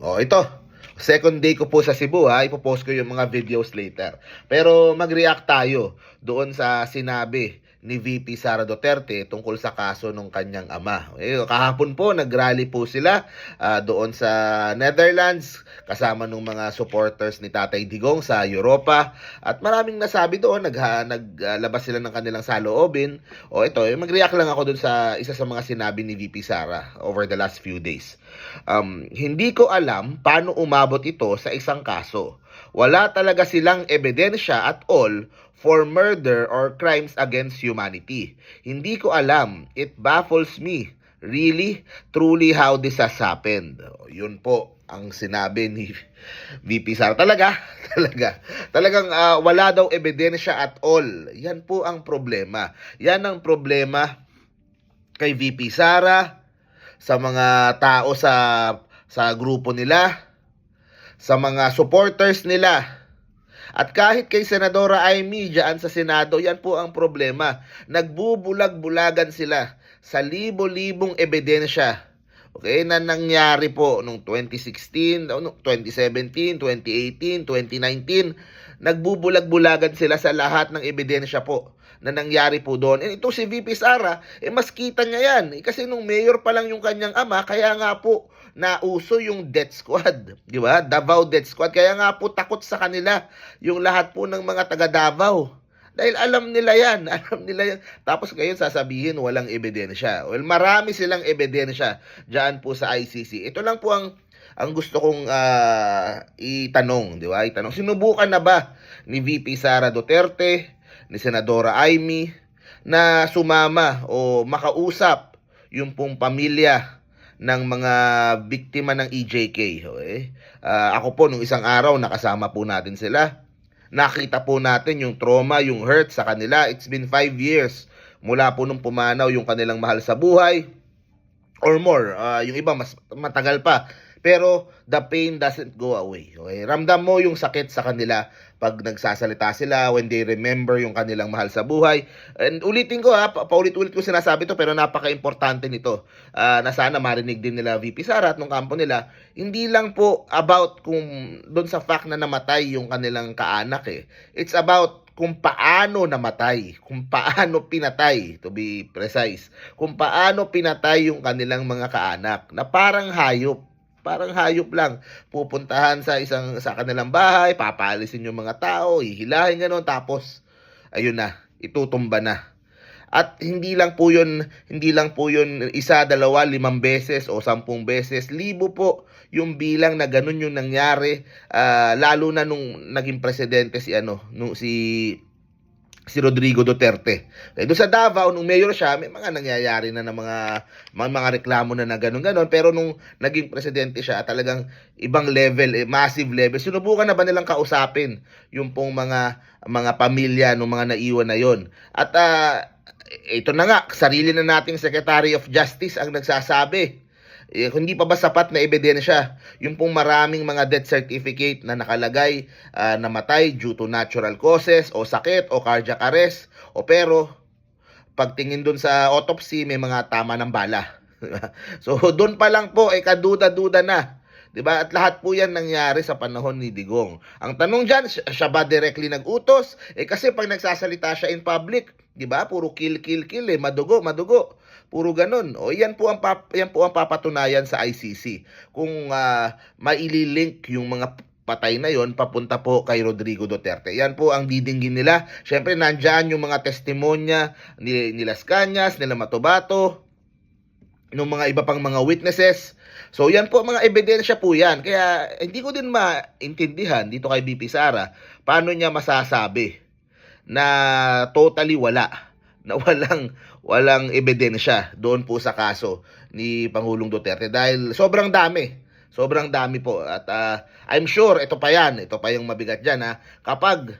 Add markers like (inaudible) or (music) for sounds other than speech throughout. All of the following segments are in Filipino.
Oh, ito. Second day ko po sa Cebu ha, ipopost ko yung mga videos later. Pero mag-react tayo doon sa sinabi ni VP Sara Duterte tungkol sa kaso ng kanyang ama. Eh, kahapon po nag-rally po sila ah, doon sa Netherlands kasama ng mga supporters ni Tatay Digong sa Europa at maraming nasabi doon nag naglabas sila ng kanilang saloobin. O ito, eh, mag-react lang ako doon sa isa sa mga sinabi ni VP Sara over the last few days. Um, hindi ko alam paano umabot ito sa isang kaso. Wala talaga silang ebidensya at all for murder or crimes against humanity. Hindi ko alam. It baffles me. Really, truly how this has happened. Yun po ang sinabi ni (laughs) VP Sara. Talaga, (laughs) talaga. Talagang ah, wala daw ebidensya at all. Yan po ang problema. Yan ang problema kay VP Sara, sa mga tao sa sa grupo nila, sa mga supporters nila. At kahit kay Senadora Amy dyan sa Senado, yan po ang problema. Nagbubulag-bulagan sila sa libo-libong ebidensya. Okay, na nangyari po nung 2016, no, 2017, 2018, 2019, nagbubulag-bulagan sila sa lahat ng ebidensya po na nangyari po doon. And ito si VP Sara, eh mas kita niya yan. Eh, kasi nung mayor pa lang yung kanyang ama, kaya nga po nauso yung death squad. (laughs) Di ba? Davao death squad. Kaya nga po takot sa kanila yung lahat po ng mga taga Davao. Dahil alam nila yan, (laughs) alam nila yan. Tapos ngayon sasabihin walang ebidensya. Well, marami silang ebidensya diyan po sa ICC. Ito lang po ang ang gusto kong ah, itanong, di ba? Itanong, sinubukan na ba ni VP Sara Duterte, ni Senadora Amy, na sumama o makausap yung pong pamilya ng mga biktima ng EJK. Okay? Ah, ako po, nung isang araw, nakasama po natin sila. Nakita po natin yung trauma, yung hurt sa kanila. It's been five years mula po nung pumanaw yung kanilang mahal sa buhay or more. Ah, yung iba mas matagal pa. Pero the pain doesn't go away. Okay? Ramdam mo yung sakit sa kanila pag nagsasalita sila, when they remember yung kanilang mahal sa buhay. And ulitin ko ha, pa- paulit-ulit ko sinasabi to pero napaka-importante nito. Ah, na sana marinig din nila VP Sara at nung kampo nila, hindi lang po about kung doon sa fact na namatay yung kanilang kaanak eh. It's about kung paano namatay, kung paano pinatay, to be precise, kung paano pinatay yung kanilang mga kaanak na parang hayop. Parang hayop lang. Pupuntahan sa isang sa kanilang bahay, papaalisin yung mga tao, hihilahin gano'n, tapos ayun na, itutumba na. At hindi lang po yun, hindi lang po yun isa, dalawa, limang beses o sampung beses. Libo po yung bilang na ganun yung nangyari. ah, lalo na nung naging presidente si ano, nung si si Rodrigo Duterte. Eh, doon sa Davao, nung mayor siya, may mga nangyayari na ng mga, mga, mga reklamo na na ganun-ganon. Pero nung naging presidente siya, talagang ibang level, eh, massive level. Sinubukan na ba nilang kausapin yung pong mga, mga pamilya ng mga naiwan na yon At ah, ito na nga, sarili na nating Secretary of Justice ang nagsasabi. Eh, hindi pa ba sapat na ebidensya yung pong maraming mga death certificate na nakalagay ah, namatay due to natural causes o sakit o cardiac arrest o pero pagtingin dun sa autopsy may mga tama ng bala. (laughs) so doon pa lang po ay kaduda-duda na. 'Di ba? At lahat po 'yan nangyari sa panahon ni Digong. Ang tanong diyan, siya ba directly nag-utos? Eh kasi pag nagsasalita siya in public, 'di ba? Puro kill kill kill eh, madugo, madugo. Puro ganun. O yan po ang pap- yan po ang papatunayan sa ICC. Kung ah, maililink yung mga patay na yon papunta po kay Rodrigo Duterte. Yan po ang didinggin nila. Syempre nandiyan yung mga testimonya ni, ni Las Cañas, nila Matobato, ng mga iba pang mga witnesses. So yan po mga ebidensya po yan. Kaya hindi ko din maintindihan dito kay BP Sara paano niya masasabi na totally wala na walang walang ebidensya doon po sa kaso ni Pangulong Duterte dahil sobrang dami. Sobrang dami po at ah, I'm sure ito pa yan, ito pa yung mabigat diyan ha. Kapag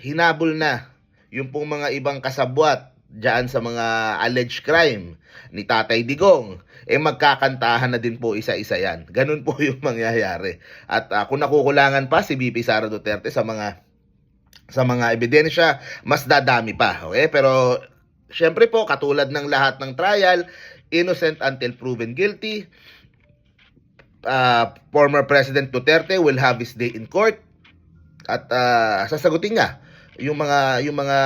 hinabol na yung pong mga ibang kasabwat diyan sa mga alleged crime ni Tatay Digong, eh magkakantahan na din po isa-isa yan. Ganun po (laughs) yung mangyayari. At ah, kung nakukulangan pa si BP Sara Duterte sa mga sa mga ebidensya, mas dadami pa. Okay? Pero syempre po, katulad ng lahat ng trial, innocent until proven guilty. uh, former President Duterte will have his day in court at uh, sasagutin niya yung mga yung mga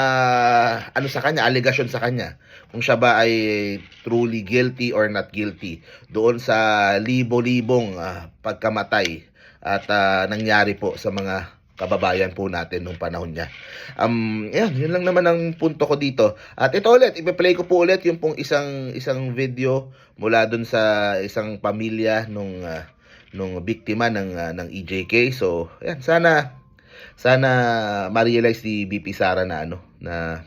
ano sa kanya, allegation sa kanya kung siya ba ay truly guilty or not guilty doon sa libo-libong ah, pagkamatay at ah, nangyari po sa mga kababayan po natin nung panahon niya. Um, yan, yun lang naman ang punto ko dito. At ito ulit, ipe-play ko po ulit yung pong isang isang video mula doon sa isang pamilya nung ah, nung biktima ng ah, ng EJK. So, yan, sana sana ma-realize ni BP Sara na ano na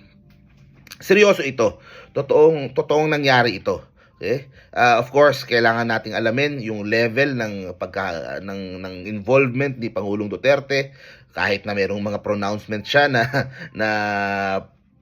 seryoso ito. Totoong totoong nangyari ito. Okay? Ah, of course, kailangan nating alamin yung level ng pagka ng ng involvement ni Pangulong Duterte kahit na merong mga pronouncement siya na (laughs) na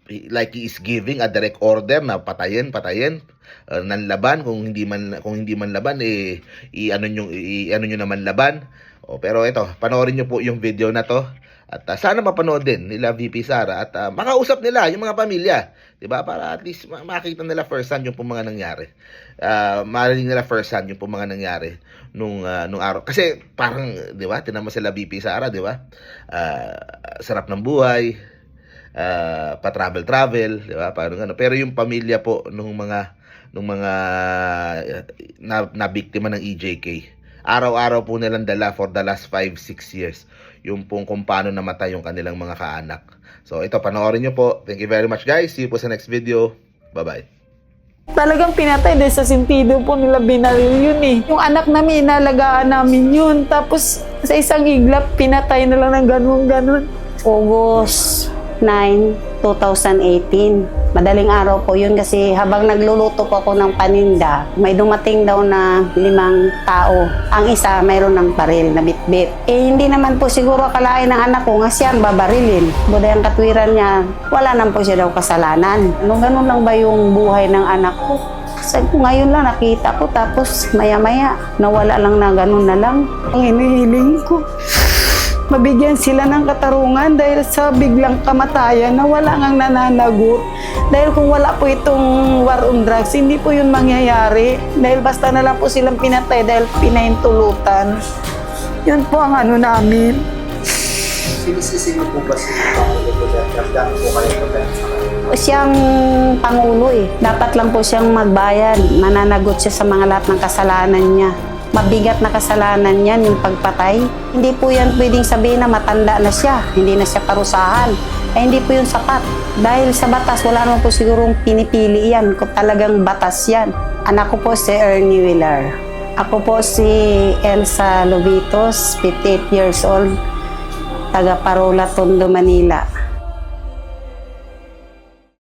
like he is giving a direct order na patayin, patayin uh, ng laban kung hindi man kung hindi man laban eh i ano nyo i ano nyo naman laban. O, pero ito, panoorin nyo po yung video na to. At ah, sana mapanood din nila VP Sara at ah, makausap nila yung mga pamilya, 'di ba? Para at least ma- makita nila first hand yung mga nangyari. Ah, marinig nila first hand yung mga nangyari nung ah, nung araw. Kasi parang 'di ba? Tinama sila VP Sara, 'di ba? Ah, sarap ng buhay. ah, pa-travel travel, 'di ba? Parang ano. Pero yung pamilya po nung mga nung mga ah, na, na biktima ng EJK, araw-araw po nilang dala for the last 5 6 years yung pong kung paano namatay yung kanilang mga kaanak. So ito, panoorin nyo po. Thank you very much guys. See you po sa next video. Bye-bye. Talagang pinatay dahil sa sentido po nila binaril yun eh. Yung anak namin, inalagaan namin yun. Tapos sa isang iglap, pinatay na lang ng ganun-ganun. August 9, 2018. Madaling araw po yun kasi habang nagluluto po ako ng paninda, may dumating daw na limang tao. Ang isa mayroon ng baril na bitbit. Eh hindi naman po siguro akalain ng anak ko nga siya ang babarilin. Buday ang katwiran niya, wala naman po siya daw kasalanan. Ano ganun lang ba yung buhay ng anak ko? Sabi ko, ngayon lang nakita ko tapos maya-maya nawala lang na ganun na lang. Ang hinihiling ko, mabigyan sila ng katarungan dahil sa biglang kamatayan na wala ngang nananagot. Dahil kung wala po itong war on drugs, hindi po yun mangyayari. Dahil basta na lang po silang pinatay dahil pinahintulutan. Yun po ang ano namin. Sinisisi mo po ba si Pangulo po kayo siyang pangulo eh. Dapat lang po siyang magbayad. Mananagot siya sa mga lahat ng kasalanan niya. Mabigat na kasalanan yan, yung pagpatay. Hindi po yan pwedeng sabihin na matanda na siya. Hindi na siya parusahan. Eh, hindi po yun sapat. Dahil sa batas, wala naman po sigurong pinipili yan kung talagang batas yan. Anak ko po si Ernie Villar. Ako po si Elsa Lobitos, 58 years old, taga Parola, Tondo, Manila.